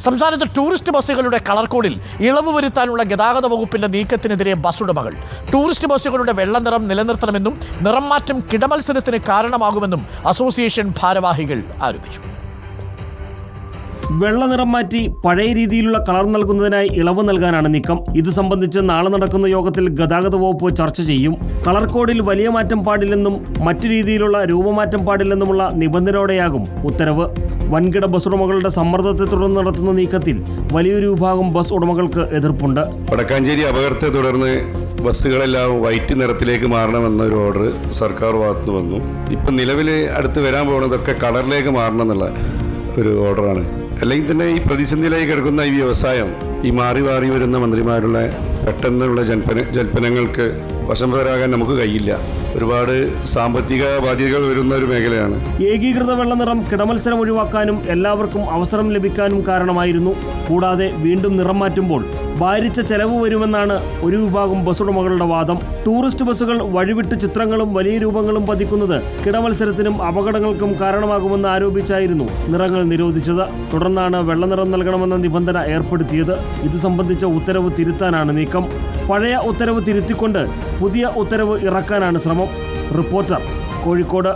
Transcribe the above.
സംസ്ഥാനത്ത് ടൂറിസ്റ്റ് ബസ്സുകളുടെ കളർ കോഡിൽ ഇളവ് വരുത്താനുള്ള ഗതാഗത വകുപ്പിന്റെ നീക്കത്തിനെതിരെ ബസ് ഉടമകൾ. ടൂറിസ്റ്റ് ബസ്സുകളുടെ വെള്ള നിറം നിലനിർത്തണമെന്നും നിറം മാറ്റം കിടമത്സരത്തിന് കാരണമാകുമെന്നും അസോസിയേഷൻ ഭാരവാഹികൾ ആരോപിച്ചു. വെള്ള നിറം മാറ്റി പഴയ രീതിയിലുള്ള കളർ നൽകുന്നതിനായി ഇളവ് നൽകാനാണ് നീക്കം. ഇത് സംബന്ധിച്ച് നാളെ നടക്കുന്ന യോഗത്തിൽ ഗതാഗത വകുപ്പ് ചർച്ച ചെയ്യും. കളർ കോഡിൽ വലിയ മാറ്റം പാടില്ലെന്നും മറ്റു രീതിയിലുള്ള രൂപമാറ്റം പാടില്ലെന്നുമുള്ള നിബന്ധനയോടെയാകും ഉത്തരവ്. വൻകിട ബസ് ഉടമകളുടെ സമ്മർദ്ദത്തെ തുടർന്ന് നടത്തുന്ന നീക്കത്തിൽ വലിയൊരു വിഭാഗം ബസ് ഉടമകൾക്ക് എതിർപ്പുണ്ട്. വടക്കാഞ്ചേരി അപകടത്തെ തുടർന്ന് ബസ്സുകളെല്ലാം വൈറ്റ് നിറത്തിലേക്ക് മാറണമെന്നൊരു ഓർഡർ സർക്കാർ ഭാഗത്ത് വന്നു. ഇപ്പം നിലവിൽ അടുത്ത് വരാൻ പോകുന്നതൊക്കെ കളറിലേക്ക് മാറണം എന്നുള്ള ഒരു ഓർഡറാണ്. അല്ലെങ്കിൽ തന്നെ ഈ പ്രതിസന്ധിയിലേക്ക് കിടക്കുന്ന ഈ വ്യവസായം ഈ മാറി മാറി വരുന്ന മന്ത്രിമാരുടെ പെട്ടെന്നുള്ള ജൽപ്പന ജൽപ്പനങ്ങൾക്ക് വശംവരാകാൻ നമുക്ക് കഴിയില്ല. ഒരുപാട് സാമ്പത്തിക ബാധ്യതകൾ വരുന്ന ഒരു മേഖലയാണ്. ഏകീകൃത വെള്ളനിറം കിടമത്സരം ഒഴിവാക്കാനും എല്ലാവർക്കും അവസരം ലഭിക്കാനും കാരണമായിരുന്നു. കൂടാതെ വീണ്ടും നിറം മാറ്റുമ്പോൾ ഭാരിച്ച ചെലവ് വരുമെന്നാണ് ഒരു വിഭാഗം ബസ്സുടമകളുടെ വാദം. ടൂറിസ്റ്റ് ബസ്സുകൾ വഴിവിട്ട് ചിത്രങ്ങളും വലിയ രൂപങ്ങളും പതിക്കുന്നത് കിടമത്സരത്തിനും അപകടങ്ങൾക്കും കാരണമാകുമെന്ന് ആരോപിച്ചായിരുന്നു നിറങ്ങൾ നിരോധിച്ചത്. തുടർന്നാണ് വെള്ളനിറം നൽകണമെന്ന നിബന്ധന ഏർപ്പെടുത്തിയത്. ഇത് സംബന്ധിച്ച ഉത്തരവ് തിരുത്താനാണ് നീക്കം. പഴയ ഉത്തരവ് തിരുത്തിക്കൊണ്ട് പുതിയ ഉത്തരവ് ഇറക്കാനാണ് ശ്രമം. റിപ്പോർട്ടർ കോഴിക്കോട്.